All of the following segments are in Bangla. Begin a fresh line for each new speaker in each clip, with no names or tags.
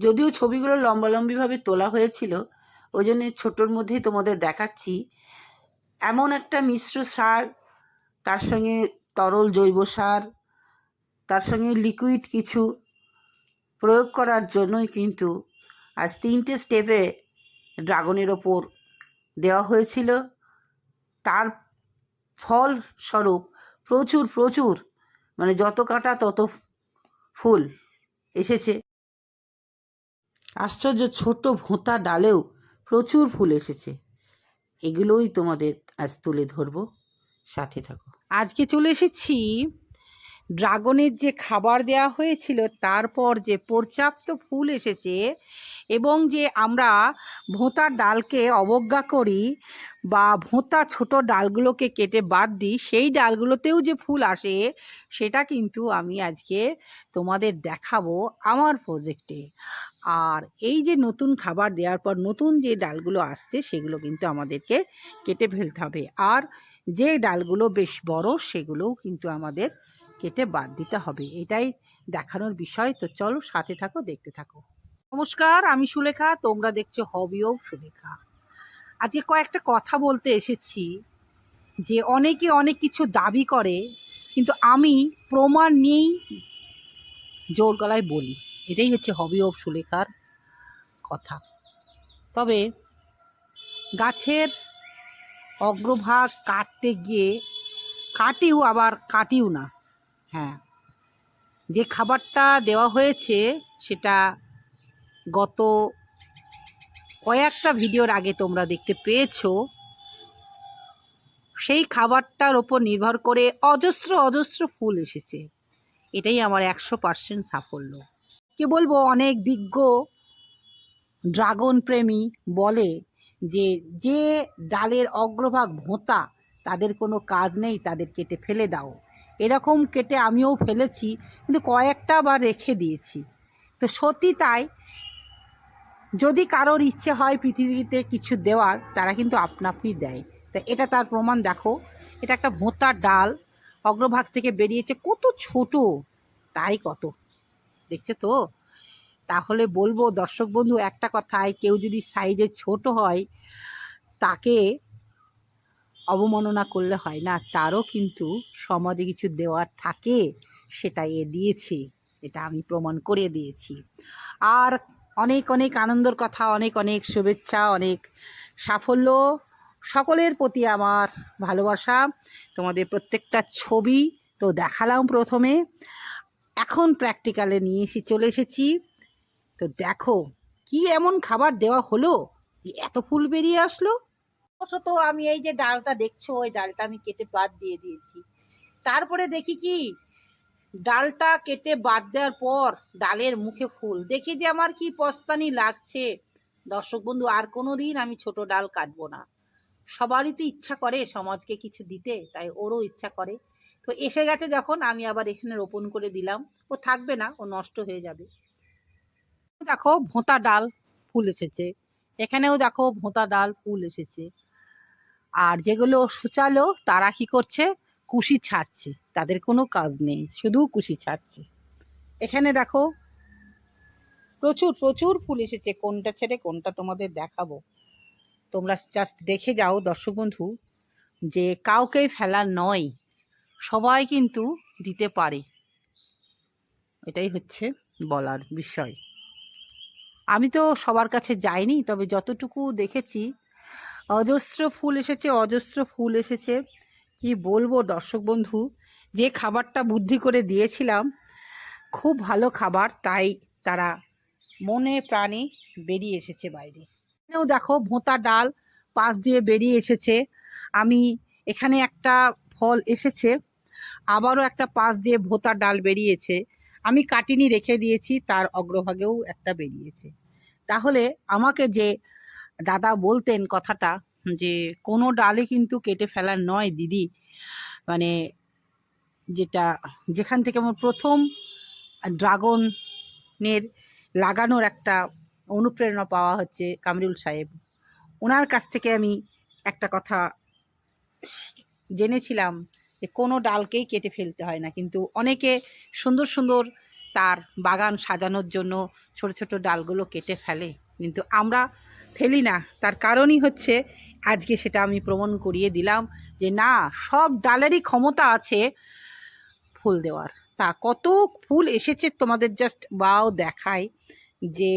যদিও ছবিগুলো লম্বালম্বিভাবে তোলা হয়েছিল ওই জন্য ছোটোর মধ্যেই তোমাদের দেখাচ্ছি। এমন একটা মিশ্র সার, তার সঙ্গে তরল জৈব সার, তার সঙ্গে লিকুইড কিছু প্রয়োগ করার জন্যই কিন্তু আজ তিনটে স্টেপে ড্রাগনের ওপর দেওয়া হয়েছিল। তার ফল স্বরূপ প্রচুর প্রচুর মানে যত কাটা তত ফুল এসেছে। আশ্চর্য ছোট ভোঁতা ডালেও প্রচুর ফুল এসেছে। এগুলোই তোমাদের আজ তুলে ধরবো। সাথে থাকো। আজকে চলে এসেছি ড্রাগনের যে খাবার দেওয়া হয়েছিল, তারপর যে পর্যাপ্ত ফুল এসেছে এবং যে আমরা ভোঁতার ডালকে অবজ্ঞা করি বা ভোঁতা ছোট ডালগুলোকে কেটে বাদ দিই, সেই ডালগুলোতেও যে ফুল আসে, সেটা কিন্তু আমি আজকে তোমাদের দেখাবো আমার প্রজেক্টে আর এই যে নতুন খাবার দেওয়ার পর নতুন যে ডালগুলো আসছে, সেগুলো কিন্তু আমাদেরকে কেটে ফেলতে হবে। আর যে ডালগুলো বেশ বড়, সেগুলোও কিন্তু আমাদের কেটে বাদ দিতে হবে। এটাই দেখানোর বিষয়। তো চলো সাথে থাকো, দেখতে থাকো। নমস্কার, আমি সুলেখা। তোমরা দেখছ হবিও সুলেখা। আজকে কয়েকটা কথা বলতে এসেছি যে অনেকে অনেক কিছু দাবি করে, কিন্তু আমি প্রমাণ নিয়েই জোর গলায় বলি। এটাই হচ্ছে হবি অফ সুলেখার কথা। তবে গাছের অগ্রভাগ কাটতে গিয়ে কাটিও আবার কাটিও না হ্যাঁ। যে খাবারটা দেওয়া হয়েছে সেটা গত কয়েকটা ভিডিওর আগে তোমরা দেখতে পেয়েছ, সেই খাবারটার ওপর নির্ভর করে অজস্র অজস্র ফুল এসেছে। এটাই আমার একশো পার্সেন্ট সাফল্য। কে বলব, অনেক বিজ্ঞ ড্রাগন প্রেমী বলে যে যে ডালের অগ্রভাগ ভোঁতা, তাদের কোনো কাজ নেই, তাদের কেটে ফেলে দাও। এরকম কেটে আমিও ফেলেছি, কিন্তু কয়েকটা আবার রেখে দিয়েছি। তো সত্যি তাই, যদি কারোর ইচ্ছে হয় পৃথিবীতে কিছু দেওয়ার, তারা কিন্তু আপনা দেয়। তা এটা তার প্রমাণ, দেখো, এটা একটা ভোঁতার ডাল, অগ্রভাগ থেকে বেরিয়েছে, কত ছোট, তাই কত। দেখছে তো? তাহলে বলব, দর্শক বন্ধু, একটা কথায় কেউ যদি সাইজে ছোট হয়, তাকে অবমাননা করলে হয় না। তারও কিন্তু সমাজে কিছু দেওয়ার থাকে, সেটা এ দিয়েছে। এটা আমি প্রমাণ করে দিয়েছি। আর অনেক অনেক আনন্দর কথা, অনেক অনেক শুভেচ্ছা, অনেক সাফল্য সকলের প্রতি আমার ভালোবাসা। তোমাদের প্রত্যেকটা ছবি তো দেখালাম প্রথমে। এখন প্র্যাকটিক্যালে নিয়ে এসে চলে এসেছি। তো দেখো, কি এমন খাবার দেওয়া হলো যে এত ফুল বেরিয়ে আসলো? অবশ্য আমি এই যে ডালটা দেখছ, ওই ডালটা আমি কেটে বাদ দিয়ে দিয়েছি। তারপরে দেখি কি, ডালটা কেটে বাদ দেওয়ার পর ডালের মুখে ফুল। দেখি যে আমার কি পস্তানি লাগছে। দর্শক বন্ধু, আর কোনো দিন আমি ছোট ডাল কাটবো না। সবারই তো ইচ্ছা করে সমাজকে কিছু দিতে, তাই ওরও ইচ্ছা করে। তো এসে গেছে যখন, আমি আবার এখানে রোপণ করে দিলাম। ও থাকবে না, ও নষ্ট হয়ে যাবে। দেখো ভোঁতা ডাল ফুল এসেছে। এখানেও দেখো ভোঁতা ডাল ফুল এসেছে। আর যেগুলো সুচালো তারা কি করছে? কুশি ছাড়ছে। তাদের কোনো কাজ নেই, শুধু কুশি ছাড়ছে। এখানে দেখো, প্রচুর প্রচুর ফুল এসেছে। কোনটা ছেড়ে কোনটা তোমাদের দেখাবো। তোমরা জাস্ট দেখে যাও দর্শক বন্ধু, যে কাউকেই ফেলা নয়। সবাই কিন্তু দিতে পারে। এটাই হচ্ছে বলার বিষয়। আমি তো সবার কাছে যাইনি, তবে যতটুকু দেখেছি, অজস্র ফুল এসেছে, অজস্র ফুল এসেছে। কি বলব দর্শক বন্ধু, যে খাবারটা বুদ্ধি করে দিয়েছিলাম, খুব ভালো খাবার, তাই তারা মনে প্রাণে বেরিয়ে এসেছে বাইরে। এখানেও দেখো ভোঁতা ডাল পাশ দিয়ে বেরিয়ে এসেছে। আমি এখানে একটা ফল এসেছে আবারও একটা পাশ দিয়ে ভোঁতা ডাল বেরিয়েছে। আমি কাটিনি রেখে দিয়েছি, তার অগ্রভাগেও একটা বেরিয়েছে। তাহলে আমাকে যে দাদা বলতেন কথাটা, যে কোনো ডালে কিন্তু কেটে ফেলার নয় দিদি মানে যেটা যেখান থেকে আমার প্রথম ড্রাগনের লাগানোর একটা অনুপ্রেরণা পাওয়া হচ্ছে কামরুল সাহেব। ওনার কাছ থেকে আমি একটা কথা জেনেছিলাম যে কোনো ডালকেই কেটে ফেলতে হয় না। কিন্তু অনেকে সুন্দর সুন্দর তার বাগান সাজানোর জন্য ছোট ছোট ডালগুলো কেটে ফেলে। কিন্তু আমরা ফেলি না। তার কারণই হচ্ছে আজকে সেটা আমি প্রমাণ করিয়ে দিলাম যে না, সব ডালেরই ক্ষমতা আছে ফুল দেওয়ার। তা কত ফুল এসেছে তোমাদের জাস্ট বাও দেখায় যে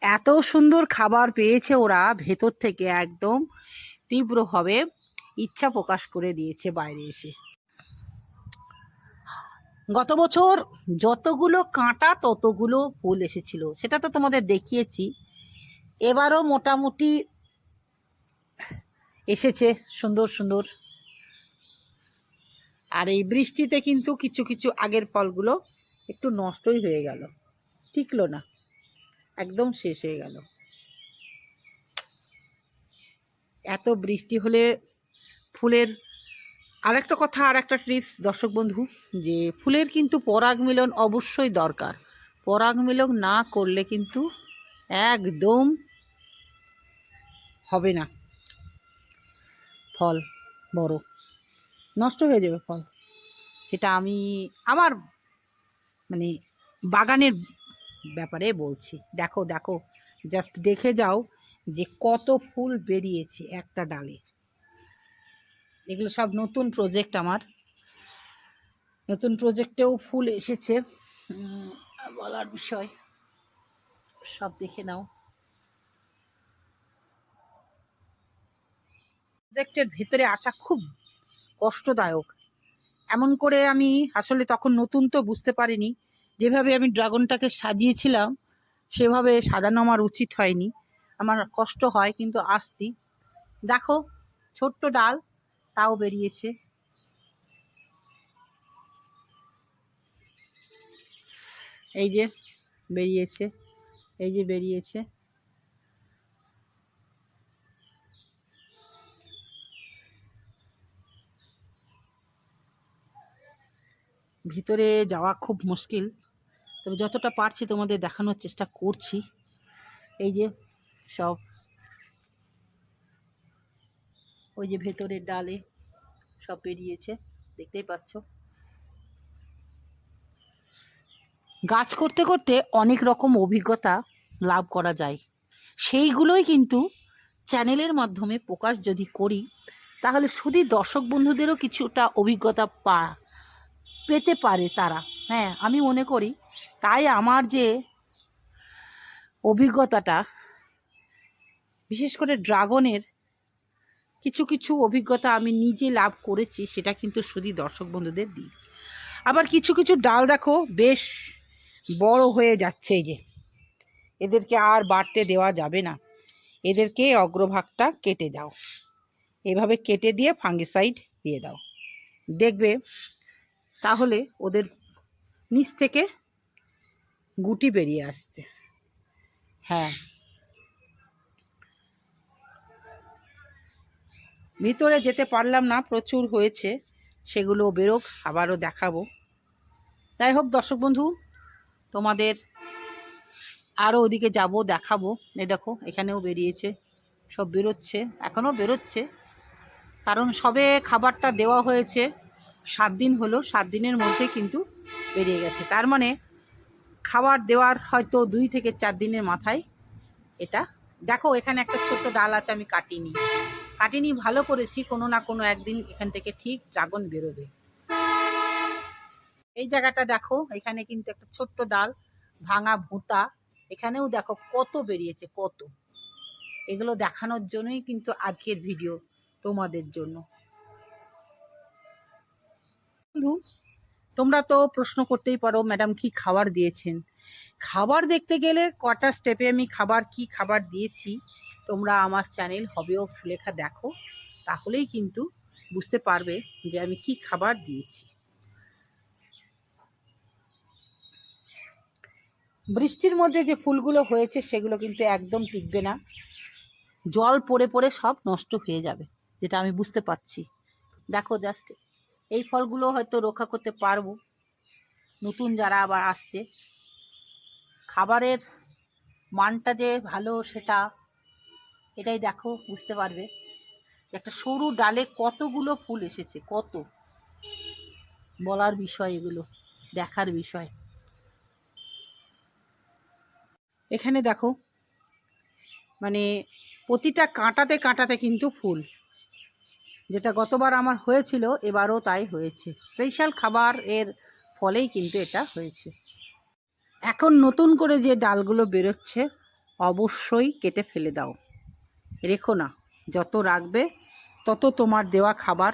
এত সুন্দর খাবার পেয়েছে ওরা ভেতর থেকে একদম তীব্রভাবে। ইচ্ছা প্রকাশ করে দিয়েছে বাইরে এসে। গত বছর যতগুলো কাঁটা, ততগুলো ফুল এসেছিল। সেটা তো তোমাদের দেখিয়েছি। এবারও মোটামুটি এসেছে সুন্দর সুন্দর। আর এই বৃষ্টিতে কিন্তু কিছু কিছু আগের ফলগুলো একটু নষ্টই হয়ে গেল। টিকলো না। একদম শেষ হয়ে গেল। এত বৃষ্টি হলে ফুলের আরেকটা কথা আর একটা টিপস দর্শক বন্ধু, যে ফুলের কিন্তু পরাগ মিলন অবশ্যই দরকার। পরাগ মিলন না করলে কিন্তু একদম হবে না। ফল, বড়, নষ্ট হয়ে যাবে ফল। সেটা আমি আমার মানে বাগানের ব্যাপারে বলছি। দেখো দেখো জাস্ট দেখে যাও যে কত ফুল বেরিয়েছে একটা ডালে। এগুলো সব নতুন প্রজেক্ট আমার। নতুন প্রজেক্টেও ফুল এসেছে। বলার বিষয়, সব দেখে নাও। প্রজেক্টের ভেতরে আসা খুব কষ্টদায়ক। এমন করে আমি আসলে তখন নতুন তো বুঝতে পারিনি। যেভাবে আমি ড্রাগনটাকে সাজিয়েছিলাম, সেভাবে সাজানো আমার উচিত হয়নি। আমার কষ্ট হয়, কিন্তু আসছি। দেখো, ছোট্ট ডাল। তাও বেরিয়েছে। এই যে বেরিয়েছে, এই যে বেরিয়েছে। ভিতরে যাওয়া খুব মুশকিল। তবে যতটা পারছি তোমাদের দেখানোর চেষ্টা করছি। এই যে সব ওই যে ভেতরের ডালে সব বেরিয়েছে, দেখতেই পাচ্ছ। গাছ করতে করতে অনেক রকম অভিজ্ঞতা লাভ করা যায়। সেইগুলোই কিন্তু চ্যানেলের মাধ্যমে প্রকাশ যদি করি, তাহলে শুধু দর্শক বন্ধুদেরও কিছুটা অভিজ্ঞতা পা, পেতে পারে তারা। হ্যাঁ আমি মনে করি তাই আমার যে অভিজ্ঞতাটা, বিশেষ করে ড্রাগনের কিছু কিছু অভিজ্ঞতা আমি নিজে লাভ করেছি, সেটা কিন্তু শুধু দর্শক বন্ধুদের দিই আবার কিছু কিছু ডাল দেখো, বেশ বড় হয়ে যাচ্ছে যে। এদেরকে আর বাড়তে দেওয়া যাবে না। এদেরকে অগ্রভাগটা কেটে দাও। এভাবে কেটে দিয়ে ফাঙ্গিসাইড দিয়ে দাও। দেখবে, তাহলে ওদের নিচ থেকে গুটি বেরিয়ে আসছে। হ্যাঁ। ভিতরে যেতে পারলাম না, প্রচুর হয়েছে, সেগুলো বেরোক, আবারও দেখাবো। যাই হোক, দর্শক বন্ধু, তোমাদের আরও ওদিকে যাব, দেখাবো। এই দেখো, এখানেও বেরিয়েছে, সব বেরোচ্ছে, এখনও বেরোচ্ছে। কারণ সবে খাবারটা দেওয়া হয়েছে, সাত দিন হলো, সাত দিনের মধ্যে কিন্তু বেরিয়ে গেছে। তার মানে খাবার দেওয়ার হয়তো দুই থেকে চার দিনের মাথায় এটা। দেখো, এখানে একটা ছোট্ট ডাল আছে, আমি কাটিনি। কাটিনি, ভালো করেছি, কোনো না কোনো একদিন এখান থেকে ঠিক ড্রাগন বেরোবে। এই জায়গাটা দেখো, এখানে কিন্তু একটা ছোট্ট ডাল, ভাঙা ভুঁতা, এখানেও দেখো কত বেরিয়েছে, কত। এগুলো দেখানোর জন্যই কিন্তু আজকের ভিডিও তোমাদের জন্য। বন্ধু, তোমরা তো প্রশ্ন করতেই পারো, ম্যাডাম কি খাবার দিয়েছেন? খাবার দেখতে গেলে কটা স্টেপে আমি খাবার, কি খাবার দিয়েছি? তোমরা আমার চ্যানেল হবেও লেখা দেখো, তাহলেই কিন্তু বুঝতে পারবে যে আমি কি খাবার দিয়েছি। বৃষ্টির মধ্যে যে ফুলগুলো হয়েছে সেগুলো কিন্তু একদম টিকবে না। জল পড়ে পড়ে সব নষ্ট হয়ে যাবে, যেটা আমি বুঝতে পারছি। দেখো জাস্ট এই ফলগুলো হয়তো রক্ষা করতে পারব। নতুন যারা আবার আসছে, খাবারের মানটা যে ভালো সেটা এটাই দেখো, বুঝতে পারবে। একটা সরু ডালে কতগুলো ফুল এসেছে, কত? বলার বিষয় এগুলো, দেখার বিষয়। এখানে দেখো মানে প্রতিটা কাঁটাতে কাঁটাতে কিন্তু ফুল। যেটা গতবার আমার হয়েছিল, এবারও তাই হয়েছে। স্পেশাল খাবার এর ফলেই কিন্তু এটা হয়েছে। এখন নতুন করে যে ডালগুলো বেরোচ্ছে, অবশ্যই কেটে ফেলে দাও। রেখো না। যত রাখবে, তত তোমার দেওয়া খাবার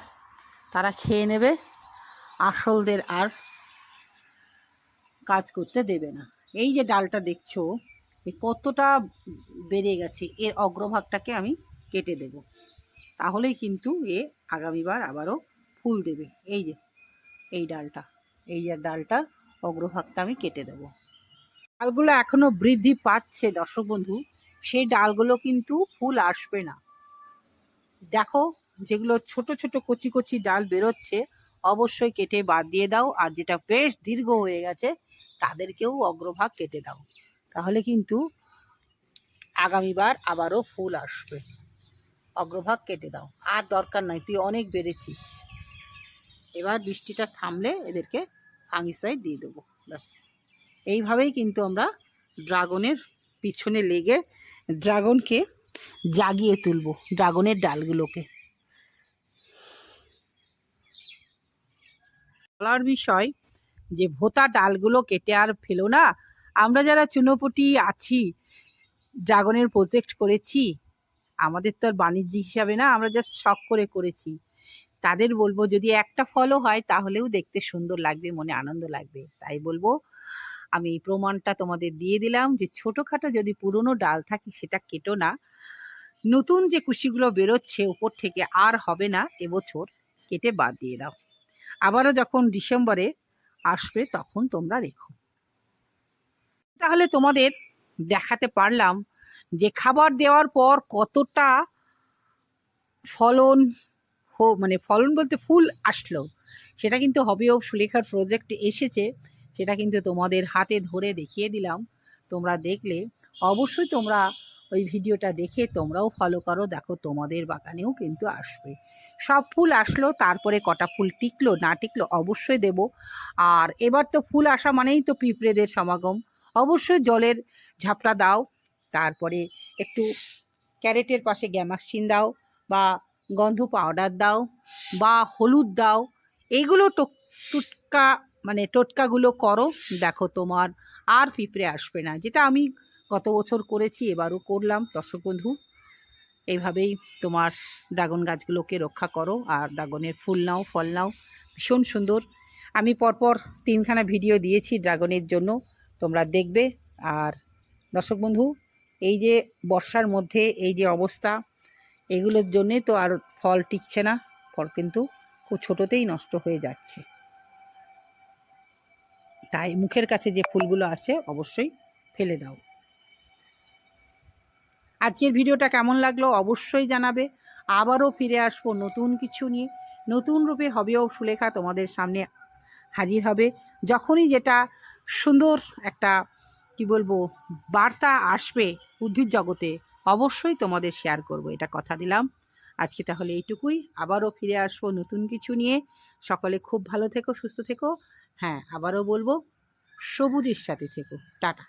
তারা খেয়ে নেবে। আসলদের আর কাজ করতে দেবে না। এই যে ডালটা দেখছ, এ কতটা বেড়ে গেছে, এর অগ্রভাগটাকে আমি কেটে দেব। তাহলেই কিন্তু এ আগামীবার আবারও ফুল দেবে। এই যে, এই ডালটা, এই যে ডালটা অগ্রভাগটা আমি কেটে দেব। ডালগুলো এখনও বৃদ্ধি পাচ্ছে, দর্শক বন্ধু। সেই ডালগুলো কিন্তু ফুল আসবে না। দেখো যেগুলো ছোট ছোট কচি কচি ডাল বেরোচ্ছে, অবশ্যই কেটে বাদ দিয়ে দাও। আর যেটা বেশ দীর্ঘ হয়ে গেছে, তাদেরকেও অগ্রভাগ কেটে দাও। তাহলে কিন্তু আগামীবার আবারও ফুল আসবে। অগ্রভাগ কেটে দাও। আর দরকার নাই, তুই অনেক বেড়েছিস। এবার বৃষ্টিটা থামলে এদেরকে ফাঙ্গিসাইড দিয়ে দেবো, ব্যাস। এইভাবেই কিন্তু আমরা ড্রাগনের পিছনে লেগে ড্রাগনকে জাগিয়ে তুলব, ড্রাগনের ডালগুলোকে। বলার বিষয় যে, ভোতা ডালগুলো কেটে আর ফেলো না। আমরা যারা চুনোপুটি আছি, ড্রাগনের প্রজেক্ট করেছি, আমাদের তো আর বাণিজ্যিক হিসাবে না, আমরা জাস্ট শখ করে করেছি। তাদের বলব, যদি একটা ফলও হয়, তাহলেও দেখতে সুন্দর লাগবে, মনে আনন্দ লাগবে। তাই বলব আমি এই প্রমাণটা তোমাদের দিয়ে দিলাম যে ছোটোখাটো যদি পুরনো ডাল থাকে সেটা কেটো না। নতুন যে কুশিগুলো বেরোচ্ছে উপর থেকে আর হবে না, এবছর কেটে বাদ দিয়ে দাও। আবারও যখন ডিসেম্বরে আসবে তখন তোমরা রেখো। তাহলে তোমাদের দেখাতে পারলাম যে খাবার দেওয়ার পর কতটা ফলন মানে ফলন বলতে ফুল আসলো, সেটা কিন্তু হবি অফ সুলেখার প্রজেক্ট এসেছে। সেটা কিন্তু তোমাদের হাতে ধরে দেখিয়ে দিলাম। তোমরা দেখলে অবশ্যই তোমরা ওই ভিডিওটা দেখে তোমরাও ফলো করো। দেখো তোমাদের বাগানেও কিন্তু আসবে। সব ফুল আসলো, তারপরে কটা ফুল টিকলো, না টিকলো অবশ্যই দেব। আর এবার তো ফুল আসা মানেই তো পিঁপড়েদের সমাগম। অবশ্যই জলের ঝাপটা দাও, তারপরে একটু ক্যারেটের পাশে গ্যামাক্সিন দাও বা গন্ধ পাউডার দাও বা হলুদ দাও। এইগুলো টোক টুটকা মানে টোটকাগুলো করো, দেখো তোমার আর পিঁপড়ে আসবে না। যেটা আমি গত বছর করেছি, এবারও করলাম। দর্শক বন্ধু এইভাবেই তোমার ড্রাগন গাছগুলোকে রক্ষা করো আর ড্রাগনের ফুল নাও, ফল নাও। ভীষণ সুন্দর। আমি পরপর তিনখানা ভিডিও দিয়েছি ড্রাগনের জন্য, তোমরা দেখবে। আর দর্শক বন্ধু, এই যে বর্ষার মধ্যে এই যে অবস্থা, এগুলোর জন্যে তো আর ফল টিকছে না। ফল কিন্তু খুব ছোটোতেই নষ্ট হয়ে যাচ্ছে। তাই মুখের কাছে যে ফুলগুলো আছে অবশ্যই ফেলে দাও। আজকের ভিডিওটা কেমন লাগল অবশ্যই জানাবে। আবারও ফিরে আসব নতুন কিছু নিয়ে। নতুন রূপে হবেও সুলেখা তোমাদের সামনে হাজির হবে। যখনই যেটা সুন্দর একটা, কি বলব, বার্তা আসবে উদ্ভিদ জগতে, অবশ্যই তোমাদের শেয়ার করব, এটা কথা দিলাম। আজকে তাহলে এইটুকুই। আবারও ফিরে আসব নতুন কিছু নিয়ে। সকলে খুব ভালো থেকো, সুস্থ থেকো। হ্যাঁ আবারও বলব সবুজের সাথে থেকো টাটা।